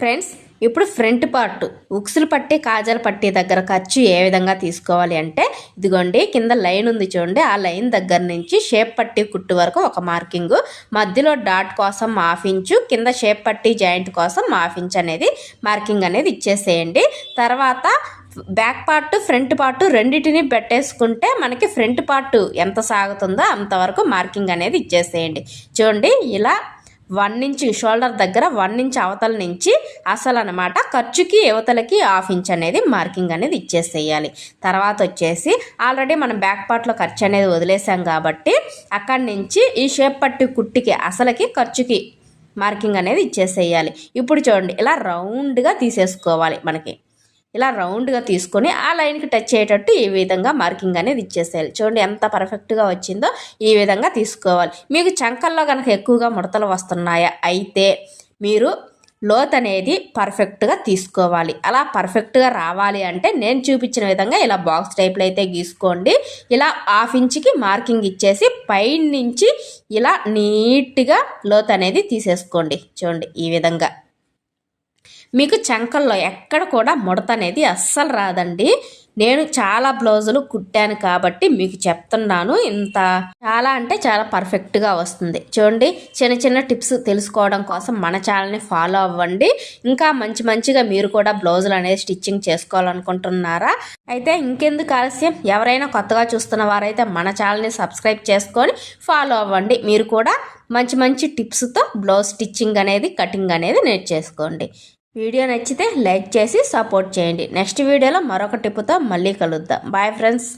Friends ఇప్పుడు front part ఉక్సులు పట్టి కాజల పట్టి దగ్గర ఖర్చు ఏ విధంగా తీసుకోవాలి అంటే ఇదిగోండి కింద లైన్ ఉంది చూడండి. ఆ లైన్ దగ్గర నుంచి షేప్ పట్టి కుట్టు వరకు ఒక మార్కింగ్. మధ్యలో డాట్ కోసం హాఫ్ ఇంచు కింద షేప్ పట్టి జాయింట్ కోసం హాఫ్ ఇంచ్ అనేది మార్కింగ్ అనేది ఇచ్చేసేయండి. తర్వాత బ్యాక్ పార్ట్ ఫ్రంట్ పార్ట్ రెండింటిని పెట్టేసుకుంటే మనకి ఫ్రంట్ పార్ట్ ఎంత సాగుతుందో అంతవరకు మార్కింగ్ అనేది ఇచ్చేసేయండి. చూడండి ఇలా వన్ ఇంచ్ షోల్డర్ దగ్గర వన్ ఇంచ్ అవతల నుంచి అసలు అనమాట ఖర్చుకి యువతలకి హాఫ్ ఇంచ్ అనేది మార్కింగ్ అనేది ఇచ్చేసేయాలి. తర్వాత వచ్చేసి ఆల్రెడీ మనం బ్యాక్ పార్ట్లో ఖర్చు అనేది వదిలేసాం కాబట్టి అక్కడి నుంచి ఈ షేప్ పట్టి కుట్టికి అసలకి ఖర్చుకి మార్కింగ్ అనేది ఇచ్చేసేయాలి. ఇప్పుడు చూడండి ఇలా రౌండ్గా తీసేసుకోవాలి మనకి. ఇలా రౌండ్గా తీసుకొని ఆ లైన్కి టచ్ అయ్యేటట్టు ఈ విధంగా మార్కింగ్ అనేది ఇచ్చేసేయాలి. చూడండి ఎంత పర్ఫెక్ట్గా వచ్చిందో ఈ విధంగా తీసుకోవాలి. మీకు చంకల్లో కనుక ఎక్కువగా ముడతలు వస్తున్నాయా? అయితే మీరు లోత్ అనేది పర్ఫెక్ట్గా తీసుకోవాలి. అలా పర్ఫెక్ట్గా రావాలి అంటే నేను చూపించిన విధంగా ఇలా బాక్స్ టైప్లో అయితే గీసుకోండి. ఇలా హాఫ్ ఇంచ్కి మార్కింగ్ ఇచ్చేసి పైన నుంచి ఇలా నీట్గా లోత్ అనేది తీసేసుకోండి. చూడండి ఈ విధంగా. మీకు చంకల్లో ఎక్కడ కూడా ముడత అనేది అస్సలు రాదండి. నేను చాలా బ్లౌజులు కుట్టాను కాబట్టి మీకు చెప్తున్నాను. ఇంత చాలా అంటే చాలా పర్ఫెక్ట్గా వస్తుంది. చూడండి చిన్న చిన్న టిప్స్ తెలుసుకోవడం కోసం మన ఛానల్ని ఫాలో అవ్వండి. ఇంకా మంచి మంచిగా మీరు కూడా బ్లౌజులు అనేది స్టిచ్చింగ్ చేసుకోవాలనుకుంటున్నారా? అయితే ఇంకెందుకు ఆలస్యం? ఎవరైనా కొత్తగా చూస్తున్న వారైతే మన ఛానల్ని సబ్స్క్రైబ్ చేసుకొని ఫాలో అవ్వండి. మీరు కూడా మంచి మంచి టిప్స్తో బ్లౌజ్ స్టిచ్చింగ్ అనేది కటింగ్ అనేది నేర్చేసుకోండి. వీడియో నచ్చితే లైక్ చేసి సపోర్ట్ చేయండి. నెక్స్ట్ వీడియోలో మరొక టిప్పుతో మళ్ళీ కలుద్దాం. Bye friends